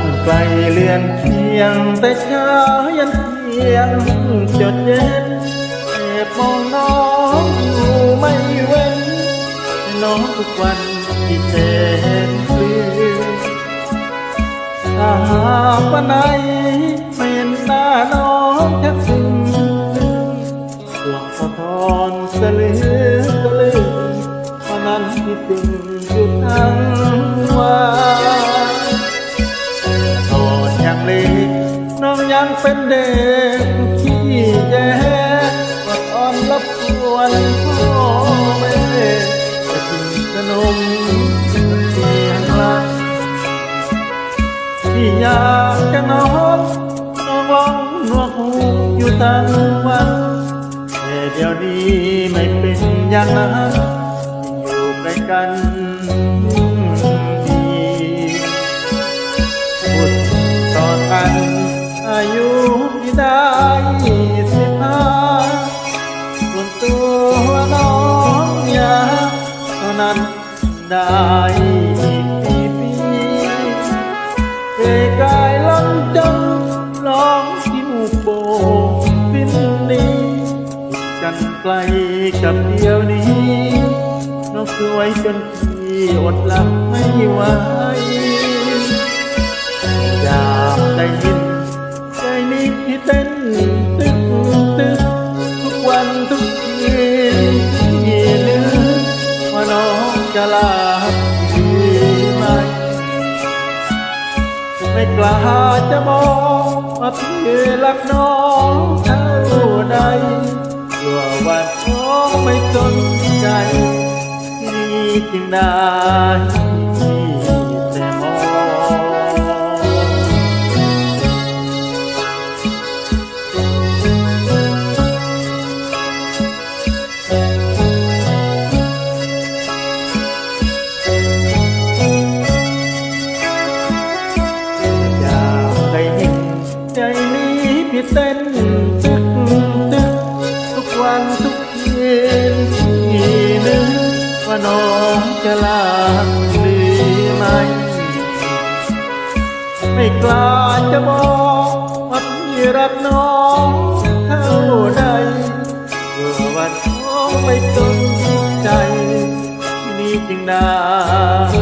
านไกลเลือนเพียง แต่เช้ายันเที่ยงจดเย็นแอบมองน้องอยู่ไม่เว้น น้องทุกวันที่เจ็นปลือถ้าหากวันไหนไม่เห็นหน้าน้องแทบซึ้งหลวงพ่อทอนสลือสลือวันนั้นที่ตึงอยู่ทั้ง มเสียงลักที่อยากจะนอนน้องร้องนวกหูอยู่ทั้งวันแต่เดี๋ยวนี้ไม่เป็นอย่างนั้นอยู่ใกล้กัน ได้อีกปีปีเกยกายล้นจนลองที่หมู่โป่งฟินนี้กันไกลกับเดียวนี้น้องสวยจนพี่อดหลับไม่ไหวอยากได้ยินใจนี้ที่เต้น กล้าจะมองว่าพี่รักน้องเท่าใดกลัวว่าน้องไม่สนใจพี่จึงได้ เต้นตึกตึกทุกวันทุกคืนที่นึกว่าน้องจะลาดีไหมไม่กล้าจะบอกว่าพี่รักน้องเท่าใดกลัวว่าน้องไม่สนใจ นี่จึงได้